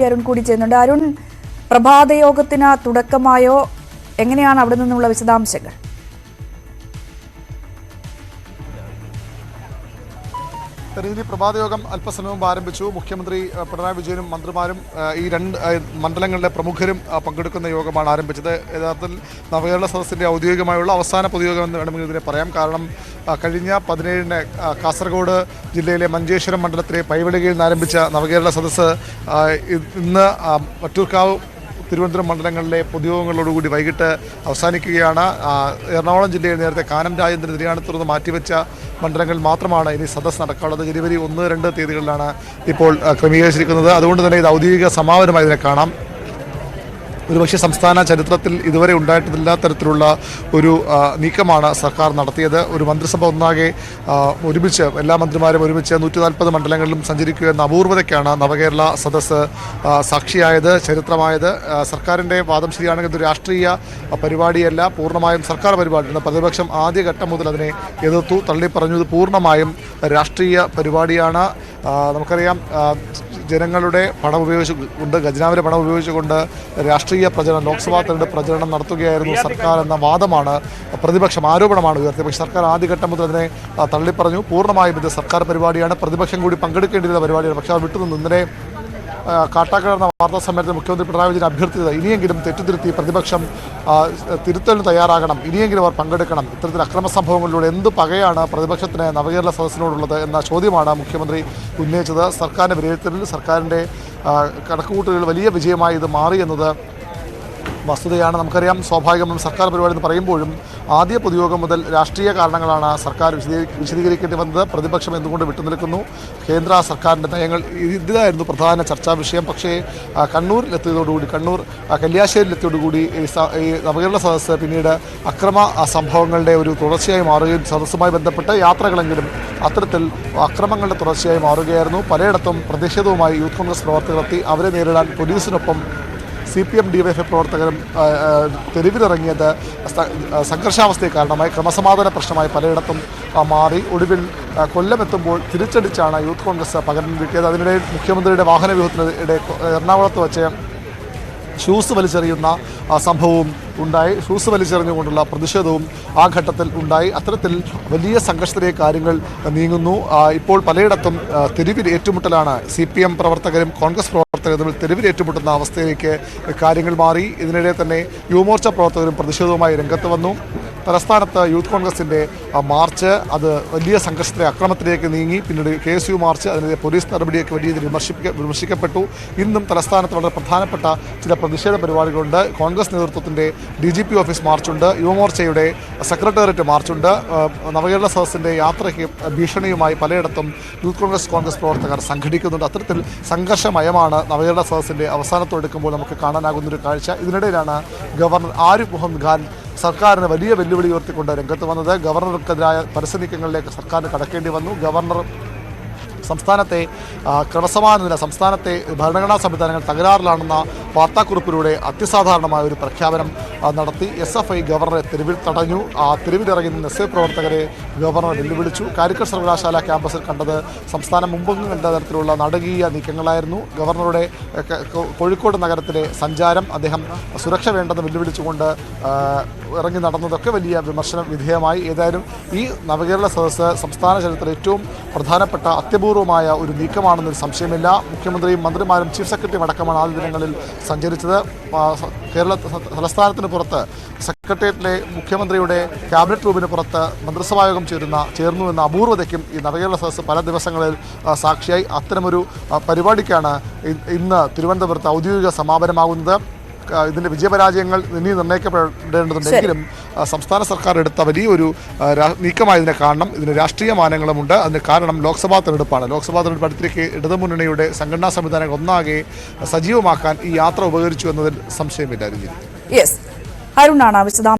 അരുൺ കൂടി ചെയ്യുന്നുണ്ട് അരുൺ പ്രഭാതയോഗത്തിന് തുടക്കമായോ? എങ്ങനെയാണ് അവിടെ നിന്നുള്ള വിശദാംശങ്ങൾ? തെരഞ്ഞെടുപ്പ് പ്രഭാതയോഗം അല്പസമയം ആരംഭിച്ചു. മുഖ്യമന്ത്രി പിണറായി വിജയനും മന്ത്രിമാരും ഈ രണ്ട് മണ്ഡലങ്ങളിലെ പ്രമുഖരും പങ്കെടുക്കുന്ന യോഗമാണ് ആരംഭിച്ചത്. യഥാർത്ഥത്തിൽ നവകേരള സദസ്സിന്റെ ഔദ്യോഗികമായുള്ള അവസാന പൊതുയോഗം എന്ന് വേണമെങ്കിൽ ഇതിനെ പറയാം. കാരണം കഴിഞ്ഞ പതിനേഴിന് കാസർഗോഡ് ജില്ലയിലെ മഞ്ചേശ്വരം മണ്ഡലത്തിലെ പൈവളികയിൽ നിന്ന് ആരംഭിച്ച നവകേരള സദസ്സ് ഇന്ന് അഹ്, വട്ടിയൂർക്കാവ് തിരുവനന്തപുരം മണ്ഡലങ്ങളിലെ പൊതുയോഗങ്ങളോടുകൂടി വൈകിട്ട് അവസാനിക്കുകയാണ്. എറണാകുളം ജില്ലയിൽ നേരത്തെ കാനം രാജേന്ദ്രൻ നിര്യാണത്തുനിന്ന് മാറ്റിവെച്ച മണ്ഡലങ്ങളിൽ മാത്രമാണ് ഇനി സദസ് നടക്കാനുള്ളത്. ജനുവരി ഒന്ന് രണ്ട് തീയതികളിലാണ് ഇപ്പോൾ ക്രമീകരിച്ചിരിക്കുന്നത്. അതുകൊണ്ട് തന്നെ ഇത് ഔദ്യോഗിക സമാപനമായി ഇതിനെ കാണാം. ഒരുപക്ഷെ സംസ്ഥാന ചരിത്രത്തിൽ ഇതുവരെ ഉണ്ടായിട്ടില്ലാത്ത തരത്തിലുള്ള ഒരു നീക്കമാണ് സർക്കാർ നടത്തിയത്. ഒരു മന്ത്രിസഭ ഒന്നാകെ ഒരുമിച്ച് എല്ലാ മന്ത്രിമാരും ഒരുമിച്ച് നൂറ്റി നാൽപ്പത് മണ്ഡലങ്ങളിലും സഞ്ചരിക്കുക എന്ന അപൂർവതയ്ക്കാണ് നവകേരള സദസ്സ് സാക്ഷിയായത് ചരിത്രമായത്. സർക്കാരിന്റെ വാദം ശരിയാണെങ്കിൽ ഇത് രാഷ്ട്രീയ പരിപാടിയല്ല പൂർണമായും സർക്കാർ പരിപാടിയാണ്. പ്രതിപക്ഷം ആദ്യഘട്ടം മുതൽ അതിനെ എതിർത്തു തള്ളിപ്പറഞ്ഞു. ഇത് പൂർണമായും രാഷ്ട്രീയ പരിപാടിയാണ്. നമുക്കറിയാം ജനങ്ങളുടെ പണം ഉപയോഗിച്ചുകൊണ്ട് ഖജനാവിലെ പണം ഉപയോഗിച്ചുകൊണ്ട് രാഷ്ട്രീയ പ്രചരണം ലോക്സഭാ തെരഞ്ഞെടുപ്പ് പ്രചരണം നടത്തുകയായിരുന്നു സർക്കാർ എന്ന വാദമാണ് പ്രതിപക്ഷം ആരോപണമാണ് ഉയർത്തിയത്. പക്ഷേ സർക്കാർ ആദ്യഘട്ടം മുതൽ അതിനെ തള്ളിപ്പറഞ്ഞു. പൂർണമായും ഇത് സർക്കാർ പരിപാടിയാണ്. പ്രതിപക്ഷം കൂടി പങ്കെടുക്കേണ്ടിയിരുന്ന പരിപാടിയാണ്. പക്ഷേ അത് വിട്ടുനിന്ന്. ഇന്നലെ ആ, കാട്ടാക്കട എന്ന വാർത്താ സമ്മേളനത്തിൽ മുഖ്യമന്ത്രി പിണറായി വിജയൻ അഭ്യർത്ഥിച്ചത് ഇനിയെങ്കിലും തെറ്റുതിരുത്തി പ്രതിപക്ഷം തിരുത്തലിന് തയ്യാറാകണം ഇനിയെങ്കിലും അവർ പങ്കെടുക്കണം. ഇത്തരത്തിൽ അക്രമ സംഭവങ്ങളിലൂടെ എന്ത് പകയാണ് പ്രതിപക്ഷത്തിന് നവകേരള സദസ്സിനോടുള്ളത് എന്ന ചോദ്യമാണ് മുഖ്യമന്ത്രി ഉന്നയിച്ചത്. സർക്കാരിന്റെ വിലയിരുത്തലിൽ സർക്കാരിന്റെ കണക്കുകൂട്ടലുകൾ വലിയ വിജയമായി ഇത് മാറി എന്നത് വസ്തുതയാണ്. നമുക്കറിയാം സ്വാഭാവികമായും സർക്കാർ പരിപാടി എന്ന് പറയുമ്പോഴും ആദ്യ പൊതുയോഗം മുതൽ രാഷ്ട്രീയ കാരണങ്ങളാണ് സർക്കാർ വിശദീ വിശദീകരിക്കേണ്ടി വന്നത്. പ്രതിപക്ഷം എന്തുകൊണ്ട് വിട്ടുനിൽക്കുന്നു? കേന്ദ്ര സർക്കാരിന്റെ നയങ്ങൾ ഇത് ഇതായിരുന്നു പ്രധാന ചർച്ചാ വിഷയം. പക്ഷേ കണ്ണൂരിലെത്തിയതോടുകൂടി കണ്ണൂർ കല്യാശ്ശേരിയിലെത്തിയതോടുകൂടി ഈ നവകേരള സദസ്സ് പിന്നീട് അക്രമ സംഭവങ്ങളുടെ ഒരു തുടർച്ചയായി മാറുകയും സദസ്സുമായി ബന്ധപ്പെട്ട് യാത്രകളെങ്കിലും അത്തരത്തിൽ അക്രമങ്ങളുടെ തുടർച്ചയായി മാറുകയായിരുന്നു. പലയിടത്തും പ്രതിഷേധവുമായി യൂത്ത് കോൺഗ്രസ് പ്രവർത്തകർ എത്തി. അവരെ നേരിടാൻ പോലീസിനൊപ്പം സി പി എം ഡിവൈഎഫ്ഐ പ്രവർത്തകരും തെരുവിലിറങ്ങിയത് സംഘർഷാവസ്ഥയെ കാരണമായി ക്രമസമാധാന പ്രശ്നമായി പലയിടത്തും മാറി. ഒടുവിൽ കൊല്ലമെത്തുമ്പോൾ തിരിച്ചടിച്ചാണ് യൂത്ത് കോൺഗ്രസ് പകരം വീട്ടിയത്. അതിനിടയിൽ മുഖ്യമന്ത്രിയുടെ വാഹന വ്യൂഹത്തിനിടെ എറണാകുളത്ത് വെച്ച് ഷൂസ് വലിച്ചെറിയുന്ന സംഭവവും ഉണ്ടായി. ഷൂസ് വലിച്ചെറിഞ്ഞുകൊണ്ടുള്ള പ്രതിഷേധവും ആ ഘട്ടത്തിൽ ഉണ്ടായി. അത്തരത്തിൽ വലിയ സംഘർഷത്തിലേക്ക് കാര്യങ്ങൾ നീങ്ങുന്നു. ഇപ്പോൾ പലയിടത്തും തെരുവിൽ ഏറ്റുമുട്ടലാണ് സി പി എം പ്രവർത്തകരും കോൺഗ്രസ് പ്രവർത്തകരും തമ്മിൽ തെരുവിൽ ഏറ്റുമുട്ടുന്ന അവസ്ഥയിലേക്ക് കാര്യങ്ങൾ മാറി. ഇതിനിടെ തന്നെ യുവമോർച്ച പ്രവർത്തകരും പ്രതിഷേധവുമായി രംഗത്ത് വന്നു. തലസ്ഥാനത്ത് യൂത്ത് കോൺഗ്രസിന്റെ മാർച്ച് അത് വലിയ സംഘർഷത്തിലെ അക്രമത്തിലേക്ക് നീങ്ങി. പിന്നീട് കെ എസ് യു മാർച്ച് അതിനെതിരെ പോലീസ് നടപടിയൊക്കെ വലിയ രീതിയിൽ വിമർശിക്ക വിമർശിക്കപ്പെട്ടു. ഇന്നും തലസ്ഥാനത്ത് വളരെ പ്രധാനപ്പെട്ട ചില പ്രതിഷേധ പരിപാടികളുണ്ട്. കോൺഗ്രസ് നേതൃത്വത്തിന്റെ ഡി ജി പി ഓഫീസ് മാർച്ചുണ്ട്. യുവമോർച്ചയുടെ സെക്രട്ടേറിയറ്റ് മാർച്ചുണ്ട്. നവകേരള സദസ്സിന്റെ യാത്രയ്ക്ക് ഭീഷണിയുമായി പലയിടത്തും യൂത്ത് കോൺഗ്രസ് കോൺഗ്രസ് പ്രവർത്തകർ സംഘടിക്കുന്നുണ്ട്. അത്തരത്തിൽ സംഘർഷമയമാണ് നവകേരള സദസ്സിന്റെ അവസാനത്തോടെടുക്കുമ്പോൾ നമുക്ക് കാണാനാകുന്നൊരു കാഴ്ച. ഇതിനിടയിലാണ് ഗവർണർ ആരിഫ് മുഹമ്മദ് ഖാൻ സർക്കാരിന് വലിയ വെല്ലുവിളി ഉയർത്തിക്കൊണ്ട് രംഗത്ത് വന്നത്. ഗവർണർക്കെതിരായ പരസ്യ നീക്കങ്ങളിലേക്ക് സർക്കാരിന് കടക്കേണ്ടി വന്നു. ഗവർണർ സംസ്ഥാനത്തെ ക്രമസമാന ക്രമസമാധാന നില സംസ്ഥാനത്തെ ഭരണഘടനാ സംവിധാനങ്ങൾ തകരാറിലാണെന്ന വാർത്താക്കുറിപ്പിലൂടെ അത്യസാധാരണമായ ഒരു പ്രഖ്യാപനം നടത്തി എസ് എഫ് ഐ ഗവർണറെ തെരുവിൽ തടഞ്ഞു. ആ തെരുവിലിറങ്ങി നിന്ന് എസ് ഐ പ്രവർത്തകരെ ഗവർണർ വെല്ലുവിളിച്ചു. കാലിക്കറ്റ് സർവകലാശാല ക്യാമ്പസിൽ കണ്ടത് സംസ്ഥാനം മുമ്പെങ്ങും കണ്ട തരത്തിലുള്ള നാടകീയ നീക്കങ്ങളായിരുന്നു. ഗവർണറുടെ കോഴിക്കോട് നഗരത്തിലെ സഞ്ചാരം അദ്ദേഹം സുരക്ഷ വേണ്ടെന്ന് വെല്ലുവിളിച്ചുകൊണ്ട് ഇറങ്ങി നടന്നതൊക്കെ വലിയ വിമർശനം വിധേയമായി. ഏതായാലും ഈ നവകേരള സദസ്സ് സംസ്ഥാന ചരിത്രത്തിൽ ഏറ്റവും പ്രധാനപ്പെട്ട അത്യപൂർവമായ ഒരു നീക്കമാണെന്നൊരു സംശയമില്ല. മുഖ്യമന്ത്രിയും മന്ത്രിമാരും ചീഫ് സെക്രട്ടറിയും അടക്കമാണ് ആദ്യ ദിനങ്ങളിൽ സഞ്ചരിച്ചത്. കേരള ത- തലസ്ഥാനത്തിന് പുറത്ത് സെക്രട്ടേറിയറ്റിലെ മുഖ്യമന്ത്രിയുടെ ക്യാബിനറ്റ് റൂമിന് പുറത്ത് മന്ത്രിസഭായോഗം ചേരുന്ന ചേർന്നു എന്ന അപൂർവതയ്ക്കും ഈ നവകേരള സദസ്സ് പല ദിവസങ്ങളിൽ സാക്ഷിയായി. അത്തരമൊരു പരിപാടിക്കാണ് ഇന്ന് തിരുവനന്തപുരത്ത് ഔദ്യോഗിക സമാപനമാകുന്നത്. ഇതിന്റെ ഇതിന്റെ വിജയപരാജയങ്ങൾ ഇനി നിർണയിക്കപ്പെടേണ്ടതുണ്ടെങ്കിലും സംസ്ഥാന സർക്കാർ എടുത്ത വലിയൊരു നീക്കമായി ഇതിനെ കാണണം. ഇതിന് രാഷ്ട്രീയ മാനങ്ങളുമുണ്ട്. അതിന് കാരണം ലോക്സഭാ തെരഞ്ഞെടുപ്പാണ്. ലോക്സഭാ തെരഞ്ഞെടുപ്പ് അടുത്തേക്ക് ഇടതുമുന്നണിയുടെ സംഘടനാ സംവിധാനങ്ങൾ ഒന്നാകെ സജീവമാക്കാൻ ഈ യാത്ര ഉപകരിച്ചു എന്നതിൽ സംശയമില്ലായിരുന്നു യെസ് അരുണാണ് വിശദാംശം